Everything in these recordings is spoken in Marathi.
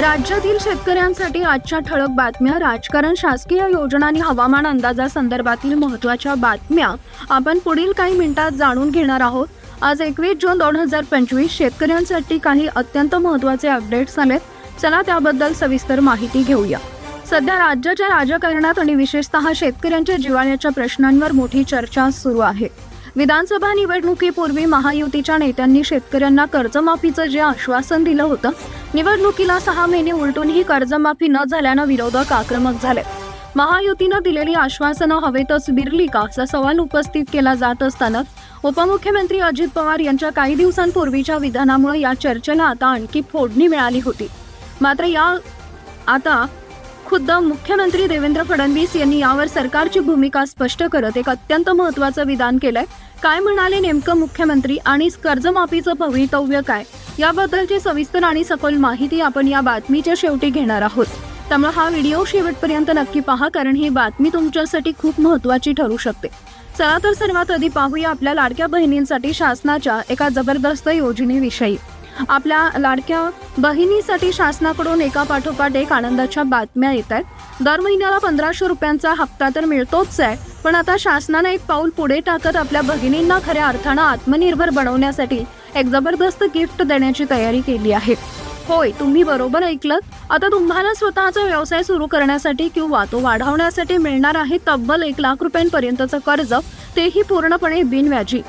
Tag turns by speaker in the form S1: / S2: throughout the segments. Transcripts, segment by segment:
S1: राज्यातील शेतकऱ्यांसाठी आजच्या ठळक बातम्या राजकारण शासकीय योजना आणि हवामान अंदाजासंदर्भातील महत्त्वाच्या बातम्या. आपण पुढील काही मिनिटात जाणून घेणार आहोत. आज एकवीस जून दोन हजार पंचवीस शेतकऱ्यांसाठी काही अत्यंत महत्त्वाचे अपडेट्स आलेत. चला त्याबद्दल सविस्तर माहिती घेऊया. सध्या राज्याच्या राजकारणात आणि विशेषतः शेतकऱ्यांच्या जिवाळ्याच्या प्रश्नांवर मोठी चर्चा सुरू आहे. विधानसभा निवडणुकीपूर्वी महायुतीच्या नेत्यांनी शेतकऱ्यांना कर्जमाफीचं जे आश्वासन दिलं होतं निवडणुकीला सहा महिने उलटूनही कर्जमाफी न झाल्यानं विरोधक आक्रमक झाले. महायुतीनं दिलेली आश्वासनं हवेतच बिरली का? असा सवाल उपस्थित केला जात असताना उपमुख्यमंत्री अजित पवार यांच्या काही दिवसांपूर्वीच्या विधानामुळे या चर्चेला आता आणखी फोडणी मिळाली होती. मात्र या आता खुद्द मुख्यमंत्री देवेंद्र फडणवीस यांनी यावर सरकारची भूमिका स्पष्ट करत एक अत्यंत महत्वाचं विधान केलंय. काय म्हणाले नेमकं मुख्यमंत्री आणि कर्जमाफीचं भवितव्य काय? याबद्दलची सविस्तर आणि सखोल माहिती आपण या बातमीच्या शेवटी घेणार आहोत. त्यामुळे हा व्हिडिओ शेवटपर्यंत नक्की पहा कारण ही बातमी तुमच्यासाठी खूप महत्वाची ठरू शकते. चला तर सर्वात आधी पाहूया आपल्या लाडक्या बहिणींसाठी शासनाच्या एका जबरदस्त योजनेविषयी. आपल्या लाडक्या बहिणीसाठी शासनाकडून एका पाठोपाठ एक आनंदाच्या बातम्या येत आहेत. दर महिन्याला पंधराशे रुपयांचा हप्ता तर मिळतोच आहे पण आता शासनानं एक पाऊल पुढे टाकत आपल्या भगिनींना खऱ्या अर्थानं आत्मनिर्भर बनवण्यासाठी एक जबरदस्त गिफ्ट देण्याची तयारी केली आहे. होय तुम्ही बरोबर ऐकलं आता तुम्हाला स्वतःचा व्यवसाय सुरू करण्यासाठी किंवा तो वाढवण्यासाठी मिळणार आहे तब्बल एक लाख रुपयांपर्यंतचं कर्ज तेही पूर्णपणे बिनव्याजी.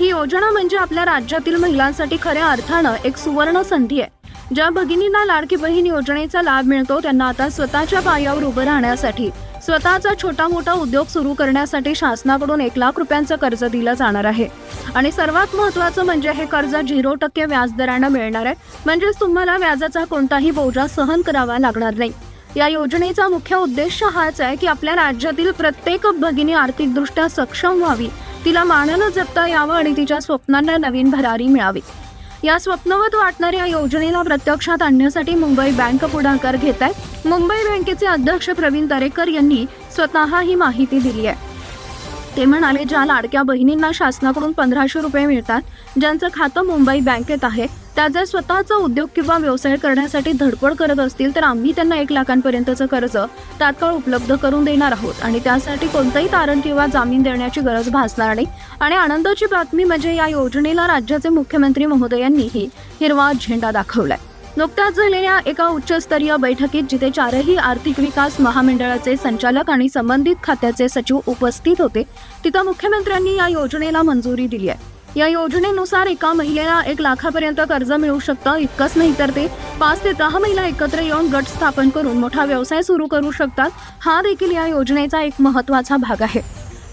S1: ही योजना म्हणजे आपल्या राज्यातील महिलांसाठी खऱ्या अर्थानं एक सुवर्ण संधी आहे. ज्या भगिनींना लाडकी बहीण योजनेचा लाभ मिळतो त्यांना आता स्वतःच्या पायावर उभं राहण्यासाठी स्वतःचा छोटा मोठा उद्योग सुरू करण्यासाठी शासनाकडून एक लाख रुपयांचं कर्ज दिलं जाणार आहे. आणि सर्वात महत्त्वाचं म्हणजे हे कर्ज झिरो टक्के व्याजदरानं मिळणार आहे. म्हणजेच तुम्हाला व्याजाचा कोणताही बोजा सहन करावा लागणार नाही. या योजनेचा मुख्य उद्देश हाच आहे की आपल्या राज्यातील प्रत्येक भगिनी आर्थिकदृष्ट्या सक्षम व्हावी. तिला मानानं जगता यावं आणि तिच्या स्वप्नांना नवीन भरारी मिळावी. या स्वप्नवत वाटणाऱ्या योजनेला प्रत्यक्षात आणण्यासाठी मुंबई बँक पुढाकार घेत आहे. मुंबई बँकेचे अध्यक्ष प्रवीण दरेकर यांनी स्वतः ही माहिती दिली आहे. ते म्हणाले ज्या लाडक्या बहिणींना शासनाकडून पंधराशे रुपये मिळतात ज्यांचं खातं मुंबई बँकेत आहे त्या जर स्वतःचा उद्योग किंवा व्यवसाय करण्यासाठी धडपड करत असतील तर आम्ही त्यांना एक लाखांपर्यंतचं कर्ज तात्काळ उपलब्ध करून देणार आहोत. आणि त्यासाठी कोणतंही तारण किंवा जामीन देण्याची गरज भासणार नाही. आणि आनंदाची बातमी म्हणजे या योजनेला राज्याचे मुख्यमंत्री महोदयांनीही हिरवा झेंडा दाखवलाय. नुकत्याच झालेल्या एका उच्चस्तरीय बैठकीत जिथे चारही आर्थिक विकास महामंडळाचे संचालक आणि संबंधित खात्याचे सचिव उपस्थित होते तिथं मुख्यमंत्र्यांनी या योजनेला मंजुरी दिली आहे. या योजनेनुसार एका महिलेला एक लाखापर्यंत कर्ज मिळू शकतं इतकंच नाही तर ते पाच ते दहा महिला एकत्र येऊन गट स्थापन करून मोठा व्यवसाय सुरू करू शकतात. हा देखील या योजनेचा एक महत्त्वाचा भाग आहे.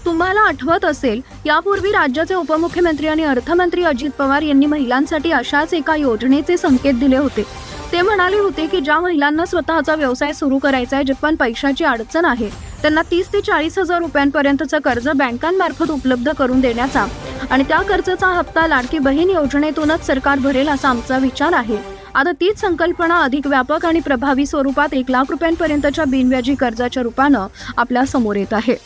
S1: तुम्हाला आठवत असेल यापूर्वी राज्याचे उपमुख्यमंत्री आणि अर्थमंत्री अजित पवार यांनी महिलांसाठी अशाच एका योजनेचे संकेत दिले होते. ते म्हणाले होते की ज्या महिलांना स्वतःचा व्यवसाय सुरू करायचा आहे जे पण पैशाची अडचण आहे त्यांना तीस ते चाळीस हजार रुपयांपर्यंतचं कर्ज बँकांमार्फत उपलब्ध करून देण्याचा आणि त्या कर्जाचा हप्ता लाडकी बहीण योजनेतूनच सरकार भरेल असा आमचा विचार आहे. आता तीच संकल्पना अधिक व्यापक आणि प्रभावी स्वरूपात एक लाख रुपयांपर्यंतच्या बिनव्याजी कर्जाच्या रूपानं आपल्यासमोर येत आहे.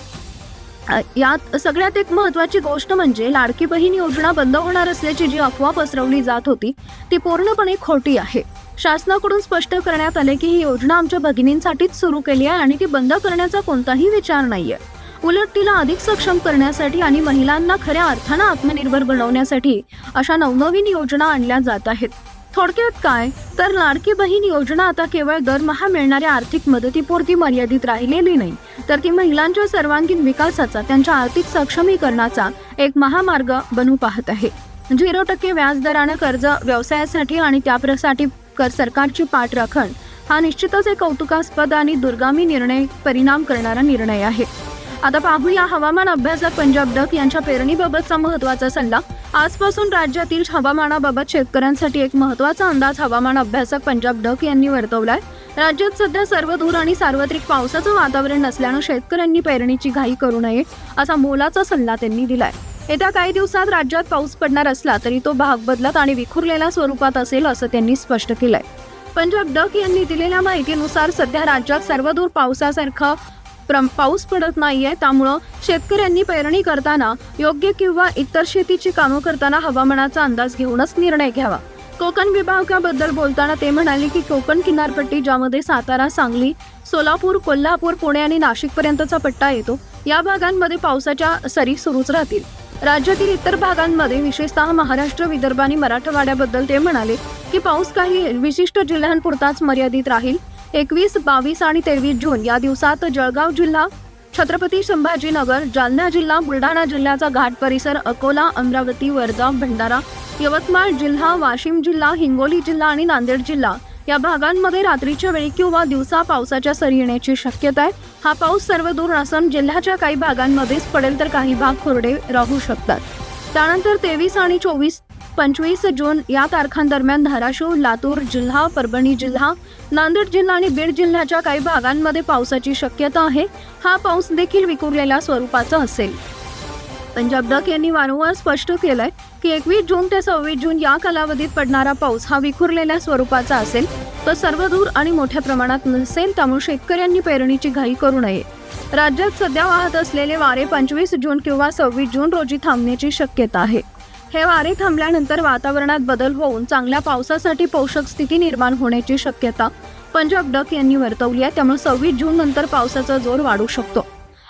S1: यात सगळ्यात एक महत्वाची गोष्ट म्हणजे लाडकी बहीण योजना बंद होणार असल्याची जी अफवा पसरवली जात होती ती पूर्णपणे खोटी आहे. शासनाकडून स्पष्ट करण्यात आले की ही योजना आमच्या भगिनींसाठीच सुरू केली आहे आणि ती बंद करण्याचा कोणताही विचार नाहीये. उलट तिला अधिक सक्षम करण्यासाठी आणि महिलांना खऱ्या अर्थानं आत्मनिर्भर बनवण्यासाठी अशा नवनवीन योजना आणल्या जात आहेत. थोडक्यात काय? तर लाडकी बहीण योजना आता केवळ दरमहा मिळणाऱ्या आर्थिक मदतीपुरती मर्यादित राहिलेली नाही. तर ती महिलांच्या सर्वांगीण विकासाचा त्यांच्या आर्थिक सक्षमीकरणाचा एक महामार्ग बनू पाहत आहे. झिरो टक्के व्याजदरानं कर्ज व्यवसायासाठी आणि त्यासाठी कर सरकारची पाठ राखण हा निश्चितच एक कौतुकास्पद आणि दुर्गामी निर्णय परिणाम करणारा निर्णय आहे. आता पाहूया हवामान अभ्यासक पंजाब डक यांच्या पेरणीबाबतचा महत्त्वाचा सल्ला. आजपासून राज्यातील हवामानाबाबत शेतकऱ्यांसाठी एक महत्त्वाचा अंदाज हवामान अभ्यासक पंजाब डक यांनी वर्तवलाय. राज्यात सध्या सर्वदूर आणि सार्वत्रिक पावसाचं वातावरण नसल्यानं शेतकऱ्यांनी पेरणीची घाई करू नये असा मोलाचा सल्ला त्यांनी दिलाय. येत्या काही दिवसात राज्यात पाऊस पडणार असला तरी तो भाग बदलत आणि विखुरलेल्या स्वरूपात असेल असं त्यांनी स्पष्ट केलंय. पंजाब डक यांनी दिलेल्या माहितीनुसार सध्या राज्यात सर्वदूर पावसासारखा पाऊस पडत नाहीये त्यामुळं शेतकऱ्यांनी पेरणी करताना योग्य किंवा इतर शेतीची कामं करताना हवामानाचा अंदाज घेऊनच निर्णय घ्यावा. कोकण विभागाबद्दल बोलताना ते म्हणाले की कोकण किनारपट्टी ज्यामध्ये सातारा सांगली सोलापूर कोल्हापूर पुणे आणि नाशिकपर्यंतचा पट्टा येतो या भागांमध्ये पावसाच्या सरी सुरूच राहतील. राज्यातील इतर भागांमध्ये विशेषतः महाराष्ट्र विदर्भ आणि मराठवाड्याबद्दल ते म्हणाले की पाऊस काही विशिष्ट जिल्ह्यांपुरताच मर्यादित राहील एकवीस बावीस आणि तेवीस जून या दिवसात जळगाव जिल्हा छत्रपती संभाजीनगर जालना जिल्हा बुलढाणा जिल्ह्याचा घाट परिसर अकोला अमरावती वर्धा भंडारा यवतमाळ जिल्हा वाशिम जिल्हा हिंगोली जिल्हा आणि नांदेड जिल्हा या भागांमध्ये रात्रीच्या वेळी किंवा दिवसा पावसाच्या सरी येण्याची शक्यता आहे. हा पाऊस सर्व दूर जिल्ह्याच्या काही भागांमध्येच पडेल तर काही भाग कोरडे राहू शकतात. त्यानंतर तेवीस आणि चोवीस पंचवीस जून या तारखांदरम्यान धाराशिव लातूर जिल्हा परभणी जिल्हा नांदेड जिल्हा आणि बीड जिल्ह्याच्या काही भागांमध्ये पावसाची शक्यता आहे. हा पाऊस देखील विखुरलेल्या स्वरूपाचा असेल. पंजाब डक यांनी वारंवार स्पष्ट केलंय की एकवीस जून ते सव्वीस जून या कालावधीत पडणारा पाऊस हा विखुरलेल्या स्वरूपाचा असेल. तर सर्वदूर आणि मोठ्या प्रमाणात नसेल त्यामुळे शेतकऱ्यांनी पेरणीची घाई करू नये. राज्यात सध्या वाहत असलेले वारे पंचवीस जून किंवा सव्वीस जून रोजी थांबण्याची शक्यता आहे. हे वारे थांबल्यानंतर वातावरणात बदल होऊन चांगल्या पावसासाठी पोषक स्थिती निर्माण होण्याची शक्यता पंजाब डक यांनी वर्तवली आहे. त्यामुळे सव्वीस जून नंतर पावसाचा जोर वाढू शकतो.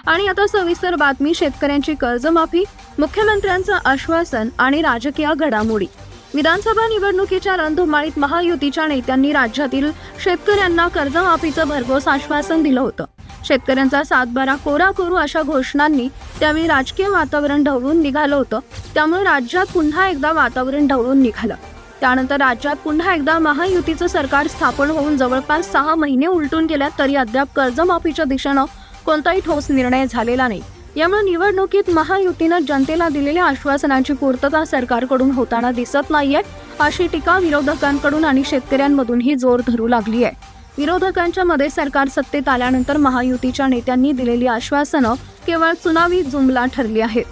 S1: आणि आता सविस्तर बातमी शेतकऱ्यांची कर्जमाफी मुख्यमंत्र्यांचं आश्वासन आणि राजकीय घडामोडी. विधानसभा निवडणुकीच्या रणधुमाळीत महायुतीच्या नेत्यांनी राज्यातील शेतकऱ्यांना कर्जमाफीचं भरघोस आश्वासन दिलं होतं. शेतकऱ्यांचा सातबारा कोरा करू अशा घोषणांनी त्यावेळी राजकीय वातावरण ढवळून निघालं होतं. त्यामुळे राज्यात पुन्हा एकदा वातावरण ढवळून निघालं. त्यानंतर राज्यात पुन्हा एकदा महायुतीचं सरकार स्थापन होऊन जवळपास सहा महिने उलटून गेल्यात तरी अद्याप कर्जमाफीच्या दिशेनं कोणताही ठोस निर्णय झालेला नाही. यामुळे निवडणुकीत महायुतीनं जनतेला दिलेल्या आश्वासनाची पूर्तता सरकारकडून होताना दिसत नाहीये अशी टीका विरोधकांकडून आणि शेतकऱ्यांमधूनही जोर धरू लागली आहे विरोधकांच्या मध्ये सरकार सत्तेत आल्यानंतर महायुतीच्या नेत्यांनी दिलेली आश्वासनं केवळ चुनावी जुमला ठरली आहेत.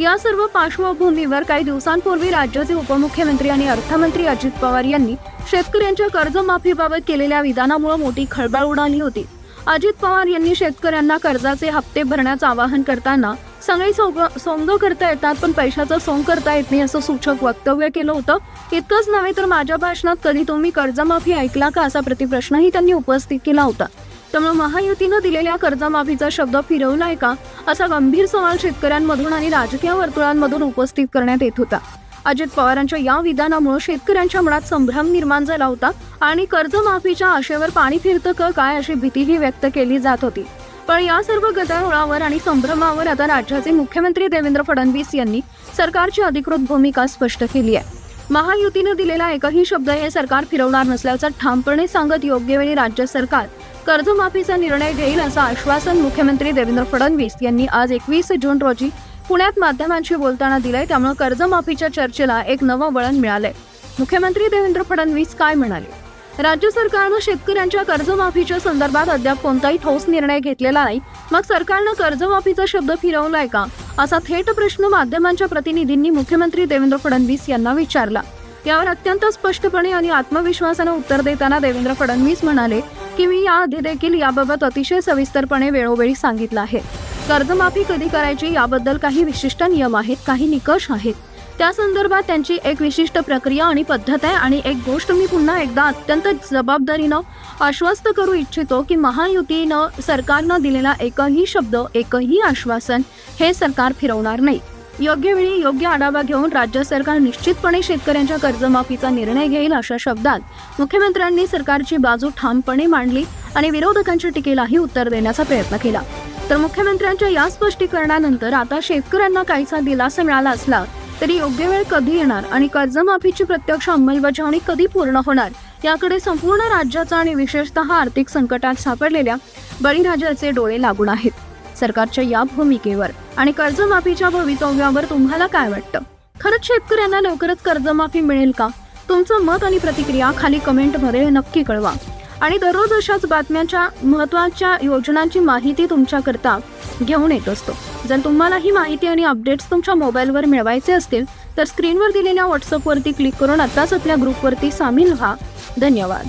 S1: या सर्व पार्श्वभूमीवर काही दिवसांपूर्वी राज्याचे उपमुख्यमंत्री आणि अर्थमंत्री अजित पवार यांनी शेतकऱ्यांच्या कर्जमाफीबाबत केलेल्या विधानामुळे मोठी खळबळ उडाली होती. अजित पवार यांनी शेतकऱ्यांना कर्जाचे हप्ते भरण्याचं आवाहन करताना चांगली सोंग सोंग करता येतात पण पैशाचं सोंग करता येत नाही असं सूचक वक्तव्य केलं होतं. इतकंच नव्हे तर माझ्या भाषणात कधी तुम्ही कर्जमाफी ऐकला का असा प्रतिप्रश्नही त्यांनी उपस्थित केला होता. त्यामुळे महायुतीनं दिलेल्या कर्जमाफीचा शब्द फिरवलाय का? असा गंभीर सवाल शेतकऱ्यांमधून आणि राजकीय वर्तुळांमधून उपस्थित करण्यात येत होता. अजित पवारांच्या या विधानामुळे शेतकऱ्यांच्या मनात संभ्रम निर्माण झाला होता आणि कर्जमाफीच्या आशेवर पाणी फिरतं का काय अशी भीतीही व्यक्त केली जात होती. पण या सर्व गदारोळावर आणि संभ्रमावर आता राज्याचे मुख्यमंत्री देवेंद्र फडणवीस यांनी सरकारची अधिकृत भूमिका स्पष्ट केली आहे. महायुतीनं दिलेला एकही शब्द हे सरकार फिरवणार नसल्याचं ठामपणे सांगत योग्य वेळी राज्य सरकार कर्जमाफीचा निर्णय घेईल असं आश्वासन मुख्यमंत्री देवेंद्र फडणवीस यांनी आज एकवीस जून रोजी पुण्यात माध्यमांशी बोलताना दिलंय. त्यामुळे कर्जमाफीच्या चर्चेला एक नवं वळण मिळालंय. मुख्यमंत्री देवेंद्र फडणवीस काय म्हणाले? राज्य सरकारनं शेतकऱ्यांच्या कर्जमाफीच्या संदर्भात अद्याप कोणताही ठोस निर्णय घेतलेला नाही. मग सरकारनं कर्जमाफीचा शब्द फिरवलाय का? असा थेट प्रश्न माध्यमांच्या प्रतिनिधींनी मुख्यमंत्री देवेंद्र फडणवीस यांना विचारला. यावर अत्यंत स्पष्टपणे आणि आत्मविश्वासानं उत्तर देताना देवेंद्र फडणवीस म्हणाले की मी याआधी देखील याबाबत अतिशय सविस्तरपणे वेळोवेळी सांगितलं आहे. कर्जमाफी कधी करायची याबद्दल काही विशिष्ट नियम आहेत काही निकष आहेत. त्या संदर्भात त्यांची एक विशिष्ट प्रक्रिया आणि पद्धत आहे आणि एक गोष्ट मी पुन्हा एकदा अत्यंत जबाबदारीनं आश्वस्त करू इच्छितो की महायुतीनं सरकारनं दिलेला एकही शब्द एकही आश्वासन हे सरकार फिरवणार नाही. योग्य वेळी योग्य आढावा घेऊन राज्य सरकार निश्चितपणे शेतकऱ्यांच्या कर्जमाफीचा निर्णय घेईल अशा शब्दात मुख्यमंत्र्यांनी सरकारची बाजू ठामपणे मांडली आणि विरोधकांच्या टीकेलाही उत्तर देण्याचा प्रयत्न केला. तर मुख्यमंत्र्यांच्या या स्पष्टीकरणानंतर आता शेतकऱ्यांना काहीसा दिलासा मिळाला असला तरी योग्य वेळ कधी येणार आणि कर्जमाफीची प्रत्यक्ष अंमलबजावणी कधी पूर्ण होणार याकडे संपूर्ण राज्याचा आणि विशेषतः आर्थिक संकटात सापडलेल्या बळीराजाचे डोळे लागून आहेत. सरकारच्या या भूमिकेवर आणि कर्जमाफीच्या भवितव्यावर तुम्हाला काय वाटतं? खरंच शेतकऱ्यांना लवकरच कर्जमाफी मिळेल का? तुमचं मत आणि प्रतिक्रिया खाली कमेंटमध्ये नक्की कळवा. आणि दररोज अशाच बातम्यांच्या महत्त्वाच्या योजनांची माहिती तुमच्याकरता घेऊन येत असतो. जर तुम्हाला ही माहिती आणि अपडेट्स तुमच्या मोबाईलवर मिळवायचे असतील तर स्क्रीनवर दिलेल्या व्हॉट्सअपवरती क्लिक करून आत्ताच आपल्या ग्रुपवरती सामील व्हा. धन्यवाद.